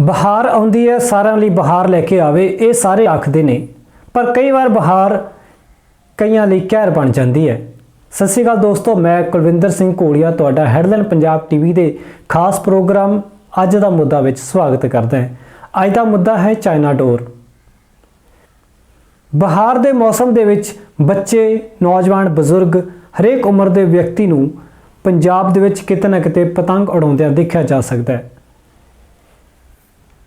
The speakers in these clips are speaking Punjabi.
ਬਹਾਰ ਆਉਂਦੀ ਹੈ, ਸਾਰਿਆਂ ਲਈ ਬਹਾਰ ਲੈ ਕੇ ਆਵੇ, ਇਹ ਸਾਰੇ ਆਖਦੇ ਨੇ। ਪਰ ਕਈ ਵਾਰ ਬਹਾਰ ਕਈਆਂ ਲਈ ਕਹਿਰ ਬਣ ਜਾਂਦੀ ਹੈ। ਸਤਿ ਸ਼੍ਰੀ ਅਕਾਲ ਦੋਸਤੋ, ਮੈਂ ਕੁਲਵਿੰਦਰ ਸਿੰਘ ਕੋਲੀਆ ਤੁਹਾਡਾ ਹੈਡਲਾਈਨ ਪੰਜਾਬ ਟੀਵੀ ਦੇ ਖਾਸ ਪ੍ਰੋਗਰਾਮ ਅੱਜ ਦਾ ਮੁੱਦਾ ਵਿੱਚ ਸਵਾਗਤ ਕਰਦਾ ਹਾਂ। ਅੱਜ ਦਾ ਮੁੱਦਾ ਹੈ ਚਾਈਨਾ ਡੋਰ। ਬਹਾਰ ਦੇ ਮੌਸਮ ਦੇ ਵਿੱਚ ਬੱਚੇ, ਨੌਜਵਾਨ, ਬਜ਼ੁਰਗ ਹਰੇਕ ਉਮਰ ਦੇ ਵਿਅਕਤੀ ਨੂੰ ਪੰਜਾਬ ਦੇ ਵਿੱਚ ਕਿਤੇ ਨਾ ਕਿਤੇ ਪਤੰਗ ਉਡਾਉਂਦਿਆਂ ਦੇਖਿਆ ਜਾ ਸਕਦਾ ਹੈ।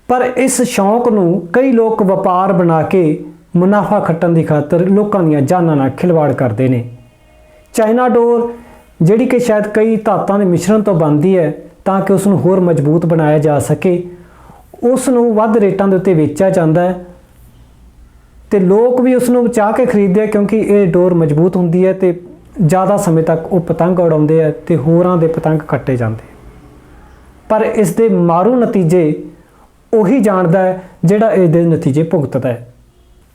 ਪਰ ਇਸ ਸ਼ੌਂਕ ਨੂੰ ਕਈ ਲੋਕ ਵਪਾਰ ਬਣਾ ਕੇ ਮੁਨਾਫਾ ਖੱਟਣ ਦੀ ਖਾਤਰ ਲੋਕਾਂ ਦੀਆਂ ਜਾਨਾਂ ਨਾਲ ਖਿਲਵਾੜ ਕਰਦੇ ਨੇ। ਚਾਈਨਾ ਡੋਰ, ਜਿਹੜੀ ਕਿ ਸ਼ਾਇਦ ਕਈ ਧਾਤਾਂ ਦੇ ਮਿਸ਼ਰਣ ਤੋਂ ਬਣਦੀ ਹੈ, ਤਾਂ ਕਿ ਉਸ ਨੂੰ ਹੋਰ ਮਜ਼ਬੂਤ ਬਣਾਇਆ ਜਾ ਸਕੇ ਉਸ ਨੂੰ ਵੱਧ ਰੇਟਾਂ ਦੇ ਉੱਤੇ ਵੇਚਿਆ ਜਾਂਦਾ ਹੈ ਤੇ ਲੋਕ ਵੀ ਉਸ ਨੂੰ ਚਾਹ ਕੇ ਖਰੀਦਦੇ ਆ ਕਿਉਂਕਿ ਇਹ ਡੋਰ ਮਜ਼ਬੂਤ ਹੁੰਦੀ ਹੈ ਤੇ ਜ਼ਿਆਦਾ ਸਮੇਂ ਤੱਕ ਉਹ ਪਤੰਗ ਉਡਾਉਂਦੇ ਆ ਤੇ ਹੋਰਾਂ ਦੇ ਪਤੰਗ ਕੱਟੇ ਜਾਂਦੇ ਪਰ ਇਸ ਦੇ ਮਾਰੂ ਨਤੀਜੇ ਉਹੀ ਜਾਣਦਾ ਹੈ ਜਿਹੜਾ ਇਸ ਦੇ ਨਤੀਜੇ ਭੁਗਤਦਾ ਹੈ।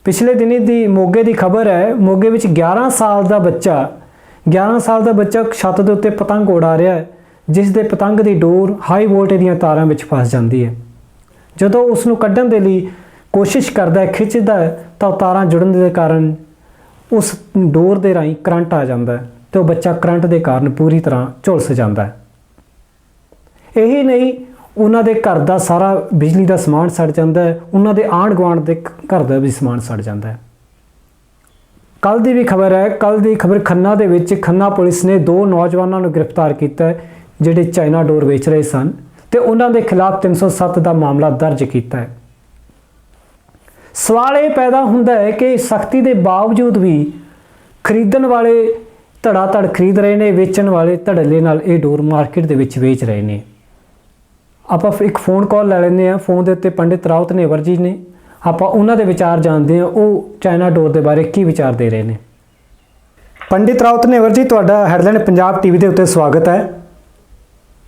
ਪਿਛਲੇ ਦਿਨੀ ਦੀ ਮੋਗੇ ਦੀ ਖਬਰ ਹੈ, ਮੋਗੇ ਵਿੱਚ 11 ਸਾਲ ਦਾ ਬੱਚਾ 11 ਸਾਲ ਦਾ ਬੱਚਾ ਛੱਤ ਦੇ ਉੱਤੇ ਪਤੰਗ ਉਡਾ ਰਿਹਾ ਹੈ, ਜਿਸ ਦੇ ਪਤੰਗ ਦੀ ਡੋਰ ਹਾਈ ਵੋਲਟੇਜ ਦੀਆਂ ਤਾਰਾਂ ਵਿੱਚ ਫਸ ਜਾਂਦੀ ਹੈ। ਜਦੋਂ ਉਸ ਨੂੰ ਕੱਢਣ ਦੇ ਲਈ ਕੋਸ਼ਿਸ਼ ਕਰਦਾ ਹੈ, ਖਿੱਚਦਾ ਤਾਂ ਉਹ ਤਾਰਾਂ ਜੁੜਨ ਦੇ ਕਾਰਨ ਉਸ ਡੋਰ ਦੇ ਰਾਹੀਂ ਕਰੰਟ ਆ ਜਾਂਦਾ ਹੈ ਤੇ ਉਹ ਬੱਚਾ ਕਰੰਟ ਦੇ ਕਾਰਨ ਪੂਰੀ ਤਰ੍ਹਾਂ ਝੁਲਸ ਜਾਂਦਾ ਹੈ। ਇਹੀ ਨਹੀਂ ਉਹਨਾਂ ਦੇ ਘਰ ਦਾ ਸਾਰਾ ਬਿਜਲੀ ਦਾ ਸਮਾਨ ਸੜ ਜਾਂਦਾ ਹੈ, ਉਹਨਾਂ ਦੇ ਆਂਢ ਗੁਆਂਢ ਦੇ ਘਰ ਦਾ ਵੀ ਸਮਾਨ ਸੜ ਜਾਂਦਾ ਹੈ। ਕੱਲ ਦੀ ਵੀ ਖਬਰ ਹੈ ਕੱਲ ਦੀ ਖਬਰ ਖੰਨਾ ਦੇ ਵਿੱਚ ਖੰਨਾ ਪੁਲਿਸ ਨੇ ਦੋ ਨੌਜਵਾਨਾਂ ਨੂੰ ਗ੍ਰਿਫਤਾਰ ਕੀਤਾ ਜਿਹੜੇ ਚਾਈਨਾ ਡੋਰ ਵੇਚ ਰਹੇ ਸਨ ਤੇ ਉਹਨਾਂ ਦੇ ਖਿਲਾਫ 307 ਦਾ ਮਾਮਲਾ ਦਰਜ ਕੀਤਾ ਹੈ। ਸਵਾਲ ਇਹ ਪੈਦਾ ਹੁੰਦਾ ਹੈ ਕਿ ਸਖਤੀ ਦੇ ਬਾਵਜੂਦ ਵੀ ਖਰੀਦਣ ਵਾਲੇ ਧੜਾ ਧੜ ਖਰੀਦ ਰਹੇ ਨੇ, ਵੇਚਣ ਵਾਲੇ ਧੜੱਲੇ ਨਾਲ ਇਹ ਡੋਰ ਮਾਰਕੀਟ ਦੇ ਵਿੱਚ ਵੇਚ ਰਹੇ ਨੇ। ਆਪਾਂ ਇੱਕ ਫੋਨ ਕਾਲ ਲੈ ਲੈਂਦੇ ਆ ਫੋਨ ਦੇ ਉੱਤੇ ਪੰਡਿਤ ਰਾਉਤ ਨੇਵਰ ਜੀ ਨੇ। ਆਪਾਂ ਉਹਨਾਂ ਦੇ ਵਿਚਾਰ ਜਾਣਦੇ ਆ ਉਹ ਚਾਈਨਾ ਡੋਰ ਦੇ ਬਾਰੇ ਕੀ ਵਿਚਾਰ ਦੇ ਰਹੇ ਨੇ। ਪੰਡਿਤ ਰਾਉਤ ਨੇਵਰ ਜੀ ਤੁਹਾਡਾ ਹੈਡਲਾਈਨ ਪੰਜਾਬ ਟੀਵੀ ਦੇ ਉੱਤੇ ਸਵਾਗਤ ਹੈ।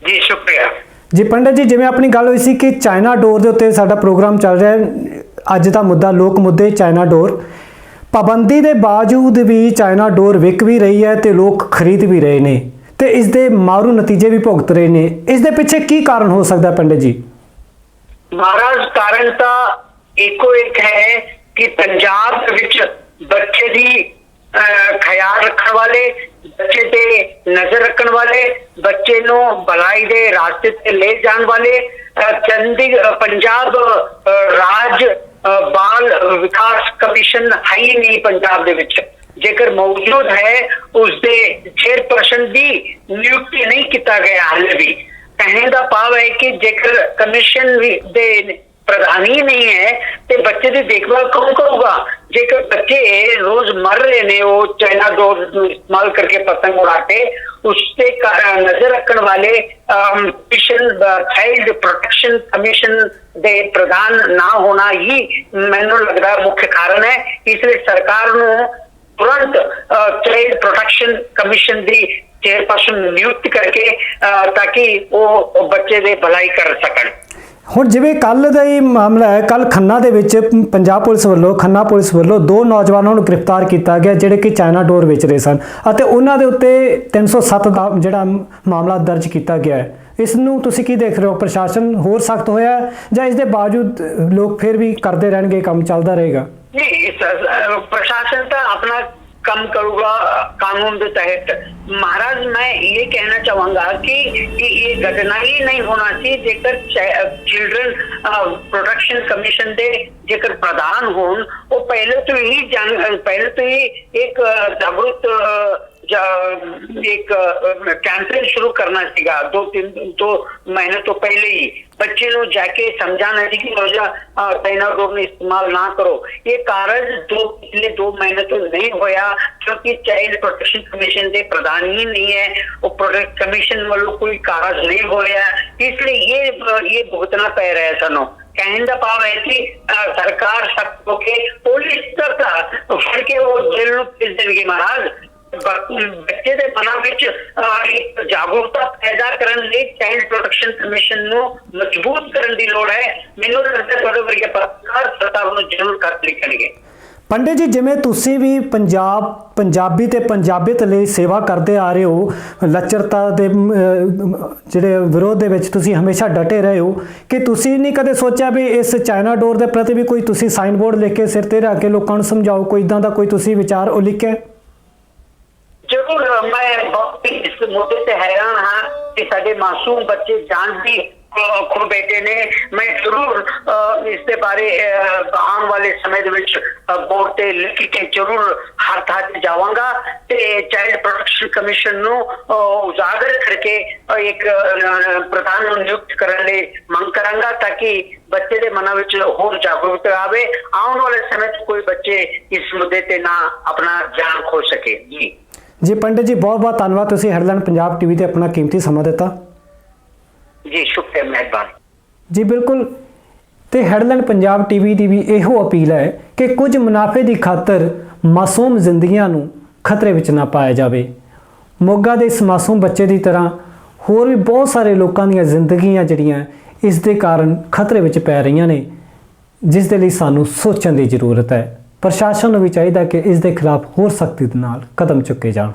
ਜੀ ਸ਼ੁਕਰੀਆ। ਜੀ ਪੰਡਿਤ ਜੀ ਜਿਵੇਂ ਆਪਣੀ ਗੱਲ ਹੋਈ ਸੀ ਕਿ ਚਾਈਨਾ ਡੋਰ ਦੇ ਉੱਤੇ ਸਾਡਾ ਪ੍ਰੋਗਰਾਮ ਚੱਲ ਰਿਹਾ ਹੈ। ਅੱਜ ਦਾ ਮੁੱਦਾ ਲੋਕ ਮੁੱਦੇ ਚਾਈਨਾ ਡੋਰ। ਪਾਬੰਦੀ ਦੇ ਬਾਵਜੂਦ ਵੀ ਚਾਈਨਾ ਡੋਰ ਵਿਕ ਵੀ ਰਹੀ ਹੈ ਤੇ ਲੋਕ ਖਰੀਦ ਵੀ ਰਹੇ ਨੇ। ਤੇ ਇਸ ਦੇ ਮਾਰੂ ਨਤੀਜੇ ਵੀ ਭੁਗਤ ਰਹੇ ਨੇ। ਇਸ ਦੇ ਪਿੱਛੇ ਕੀ ਕਾਰਨ ਹੋ ਸਕਦਾ ਪੰਡਿਤ ਜੀ? ਮਹਾਰਾਜ ਕਾਰਨ ਤਾਂ ਇੱਕੋ ਇੱਕ ਹੈ ਕਿ ਪੰਜਾਬ ਦੇ ਵਿੱਚ ਬੱਚੇ ਦੀ ਖਿਆਲ ਰੱਖਣ ਵਾਲੇ ਬੱਚੇ ਤੇ ਨਜ਼ਰ ਰੱਖਣ ਵਾਲੇ ਬੱਚੇ ਨੂੰ ਭਲਾਈ ਦੇ ਰਾਸਤੇ ਤੇ ਲੈ ਜਾਣ ਵਾਲੇ ਅਹ, ਚੰਡੀ ਪੰਜਾਬ ਰਾਜ ਬਾਲ ਵਿਕਾਸ ਕਮਿਸ਼ਨ ਹੈ ਹੀ ਨਹੀਂ ਪੰਜਾਬ ਦੇ ਵਿੱਚ। ਜੇਕਰ ਮੌਜੂਦ ਹੈ ਉਸ ਦੇ ਚੇਅਰਪਰਸਨ ਦੀ ਨਿਯੁਕਤੀ ਨਹੀਂ ਕੀਤਾ ਗਿਆ ਹਾਲੇ ਵੀ। ਕਹਿਣ ਦਾ ਭਾਵ ਹੈ ਕਿ ਜੇਕਰ ਕਮਿਸ਼ਨ ਦੇ ਪ੍ਰਧਾਨੀ ਨਹੀਂ ਹੈ, ਤੇ ਬੱਚੇ ਦੀ ਦੇਖਭਾਲ ਕੌਣ ਕਰੂਗਾ? ਜੇਕਰ ਬੱਚੇ ਰੋਜ਼ ਮਰ ਰਹੇ ਨੇ, ਉਹ ਚਾਈਨਾ ਡੋਰ ਇਸਤੇਮਾਲ ਕਰਕੇ ਪਤੰਗ ਉਡਾ ਕੇ ਉਸ ਤੇ ਨਜ਼ਰ ਰੱਖਣ ਵਾਲੇ ਕਮਿਸ਼ਨ ਚਾਈਲਡ ਪ੍ਰੋਟੈਕਸ਼ਨ ਕਮਿਸ਼ਨ ਦੇ ਪ੍ਰਧਾਨ ਨਾ ਹੋਣਾ ਹੀ ਮੈਨੂੰ ਲੱਗਦਾ ਮੁੱਖ ਕਾਰਨ ਹੈ। ਇਸ ਲਈ ਸਰਕਾਰ ਨੂੰ ਤੁਰੰਤ ਚਾਈਲਡ ਪ੍ਰੋਟੈਕਸ਼ਨ ਕਮਿਸ਼ਨ ਦੀ ਚੇਅਰਪਰਸਨ ਨਿਯੁਕਤ ਕਰਕੇ ਤਾਂ ਕਿ ਉਹ ਬੱਚੇ ਦੇ ਭਲਾਈ ਕਰ ਸਕਣ। ਹੁਣ ਜਿਵੇਂ ਕੱਲ ਦਾ ਹੀ ਮਾਮਲਾ ਹੈ ਕੱਲ ਖੰਨਾ ਦੇ ਵਿੱਚ ਪੰਜਾਬ ਪੁਲਿਸ ਵੱਲੋਂ, ਖੰਨਾ ਪੁਲਿਸ ਵੱਲੋਂ ਦੋ ਨੌਜਵਾਨਾਂ ਨੂੰ ਗ੍ਰਿਫਤਾਰ ਕੀਤਾ ਗਿਆ, ਜਿਹੜੇ ਕਿ ਚਾਈਨਾ ਡੋਰ ਵੇਚ ਰਹੇ ਸਨ ਅਤੇ ਉਹਨਾਂ ਦੇ ਉੱਤੇ 307 ਦਾ ਜਿਹੜਾ ਮਾਮਲਾ ਦਰਜ ਕੀਤਾ ਗਿਆ ਹੈ। ਇਸ ਨੂੰ ਤੁਸੀਂ ਕੀ ਦੇਖ ਰਹੇ ਹੋ? ਪ੍ਰਸ਼ਾਸਨ ਹੋਰ ਸਖਤ ਹੋਇਆ ਜਾਂ ਇਸ ਦੇ ਬਾਵਜੂਦ ਲੋਕ ਫਿਰ ਵੀ ਕਰਦੇ ਰਹਿਣਗੇ ਕੰਮ ਚੱਲਦਾ ਰਹੇਗਾ? नहीं प्रशासन तो अपना कम करूँगा कानून के तहत। महाराज मैं ये कहना चाहूँगा कि, ये घटना ही नहीं होना चाहिए जेकर चिल्ड्रन प्रोटेक्शन कमीशन दे जेकर प्रधान हो वो पहले तो ही जान पहले तो ही एक जागरूक ਜਾਗਰੂਕ ਅਹ, ਜਾਂ ਇੱਕ ਕੈਂਪੇਨ ਸ਼ੁਰੂ ਕਰਨਾ ਸੀਗਾ ਦੋ ਤਿੰਨ ਦੋ ਮਹੀਨੇ ਤੋਂ ਪਹਿਲੇ ਹੀ ਬੱਚੇ ਨੂੰ ਜਾ ਕੇ ਸਮਝਾਣਾ ਸੀ ਕਿ ਰੋਜ਼ਾ ਚਾਈਨਾ ਡੋਰ ਨੂੰ ਇਸਤੇਮਾਲ ਨਾ ਕਰੋ ਇਹ ਕਾਰਜ ਦੋ ਪਿਛਲੇ ਦੋ ਮਹੀਨੇ ਤੋਂ ਨਹੀਂ ਹੋਇਆ ਕਿਉਂਕਿ ਚਾਈਲਡ ਪ੍ਰੋਟੈਕਸ਼ਨ ਕਮਿਸ਼ਨ ਦੇ ਪ੍ਰਧਾਨ ਹੀ ਨਹੀਂ ਹੈ ਉਹ ਪ੍ਰੋਟੈਕਟ ਕਮਿਸ਼ਨ ਵੱਲੋਂ ਕੋਈ ਕਾਰਜ ਨਹੀਂ ਹੋ ਰਿਹਾ ਇਸ ਲਈ ਇਹ ਇਹ ਭੁਗਤਣਾ ਪੈ ਰਿਹਾ ਹੈ ਸਾਨੂੰ ਕਹਿਣ ਦਾ ਭਾਵ ਹੈ ਕਿ ਅਹ, ਸਰਕਾਰ ਸਖਤ ਹੋ ਕੇ ਪੁਲਿਸ ਬੱਚੇ ਦੇ ਮਨਾਂ ਵਿੱਚ ਇੱਕ ਜਾਗਰੂਕਤਾ ਪੈਦਾ ਕਰਨ ਲਈ ਚਾਈਲਡ ਪ੍ਰੋਟੈਕਸ਼ਨ ਕਮਿਸ਼ਨ ਨੂੰ ਮਜ਼ਬੂਤ ਕਰਨ ਦੀ ਲੋੜ ਹੈ। ਮੈਨੂੰ ਲੱਗਦਾ ਤੁਹਾਡੇ ਵਰਗੇ ਪੱਤਰਕਾਰ ਸਰਕਾਰ ਨੂੰ ਜ਼ਰੂਰ ਕਰ ਲਿਖਣਗੇ। ਪੰਡਿਤ ਜੀ, ਜਿਵੇਂ ਤੁਸੀਂ ਵੀ ਪੰਜਾਬ, ਪੰਜਾਬੀ ਤੇ ਪੰਜਾਬੀਅਤ ਲਈ ਸੇਵਾ ਕਰਦੇ ਆ ਰਹੇ ਹੋ, ਲੱਚਰਤਾ ਦੇ ਜਿਹੜੇ ਵਿਰੋਧ ਦੇ ਵਿੱਚ ਤੁਸੀਂ ਹਮੇਸ਼ਾ ਡਟੇ ਰਹੇ ਹੋ, ਕਿ ਤੁਸੀਂ ਨਹੀਂ ਕਦੇ ਸੋਚਿਆ ਵੀ ਇਸ ਚਾਈਨਾ ਡੋਰ ਦੇ ਪ੍ਰਤੀ ਵੀ ਕੋਈ ਤੁਸੀਂ ਸਾਈਨ ਬੋਰਡ ਲਿਖ ਕੇ ਸਿਰ ਤੇ ਰੱਖ ਕੇ ਲੋਕਾਂ ਨੂੰ ਸਮਝਾਓ, ਕੋਈ ਇਦਾਂ ਦਾ ਕੋਈ ਤੁਸੀਂ ਵਿਚਾਰ ਉਹ ਜ਼ਰੂਰ ਮੈਂ ਬਹੁਤ ਇਸ ਮੁੱਦੇ ਤੇ ਹੈਰਾਨ ਹਾਂ ਕਿ ਸਾਡੇ ਮਾਸੂਮ ਬੱਚੇ ਜਾਨ ਵੀ ਖੋ ਬੈਠੇ ਨੇ। ਮੈਂ ਜ਼ਰੂਰ ਇਸ ਦੇ ਬਾਰੇ ਆਉਣ ਵਾਲੇ ਸਮੇਂ ਦੇ ਵਿੱਚ ਬੋਰਡ ਤੇ ਲਿਖ ਕੇ ਜ਼ਰੂਰ ਹਰ ਥਾਂ ਜਾਵਾਂਗਾ ਤੇ ਚਾਈਲਡ ਪ੍ਰੋਟੈਕਸ਼ਨ ਕਮਿਸ਼ਨ ਨੂੰ ਉਜਾਗਰ ਕਰਕੇ ਇੱਕ ਪ੍ਰਧਾਨ ਨੂੰ ਨਿਯੁਕਤ ਕਰਨ ਲਈ ਮੰਗ ਕਰਾਂਗਾ ਤਾਂ ਕਿ ਬੱਚੇ ਦੇ ਮਨਾਂ ਵਿੱਚ ਹੋਰ ਜਾਗਰੂਕਤਾ ਆਵੇ। ਆਉਣ ਵਾਲੇ ਸਮੇਂ 'ਚ ਕੋਈ ਬੱਚੇ ਇਸ ਮੁੱਦੇ ਤੇ ਨਾ ਆਪਣਾ ਜਾਨ ਖੋ ਸਕੇ। ਜੀ। ਜੀ ਪੰਡਿਤ ਜੀ ਬਹੁਤ ਬਹੁਤ ਧੰਨਵਾਦ। ਤੁਸੀਂ ਹੈਡਲਾਈਨ ਪੰਜਾਬ ਟੀਵੀ ਤੇ ਆਪਣਾ ਕੀਮਤੀ ਸਮਾਂ ਦਿੱਤਾ। ਜੀ ਸ਼ੁਕਰੀਆ ਮਿਹਰਬਾਨ। ਜੀ ਬਿਲਕੁਲ। ਤੇ ਹੈਡਲਾਈਨ ਪੰਜਾਬ ਟੀਵੀ ਦੀ ਵੀ ਇਹੋ ਅਪੀਲ ਹੈ ਕਿ ਕੁਝ ਮੁਨਾਫੇ ਦੀ ਖਾਤਰ ਮਾਸੂਮ ਜ਼ਿੰਦਗੀਆਂ ਨੂੰ ਖਤਰੇ ਵਿੱਚ ਨਾ ਪਾਇਆ ਜਾਵੇ। ਮੋਗਾ ਦੇ ਇਸ ਮਾਸੂਮ ਬੱਚੇ ਦੀ ਤਰ੍ਹਾਂ ਹੋਰ ਵੀ ਬਹੁਤ ਸਾਰੇ ਲੋਕਾਂ ਦੀਆਂ ਜ਼ਿੰਦਗੀਆਂ ਜਿਹੜੀਆਂ ਇਸ ਦੇ ਕਾਰਨ ਖਤਰੇ ਵਿੱਚ ਪੈ ਰਹੀਆਂ ਨੇ ਜਿਸ ਦੇ ਲਈ ਸਾਨੂੰ ਸੋਚਣ ਦੀ ਜ਼ਰੂਰਤ ਹੈ। ਪ੍ਰਸ਼ਾਸਨ ਨੂੰ ਵੀ ਚਾਹੀਦਾ ਕਿ ਇਸ ਦੇ ਖਿਲਾਫ ਹੋਰ ਸਖਤੀ ਦੇ ਨਾਲ ਕਦਮ ਚੁੱਕੇ ਜਾਣ।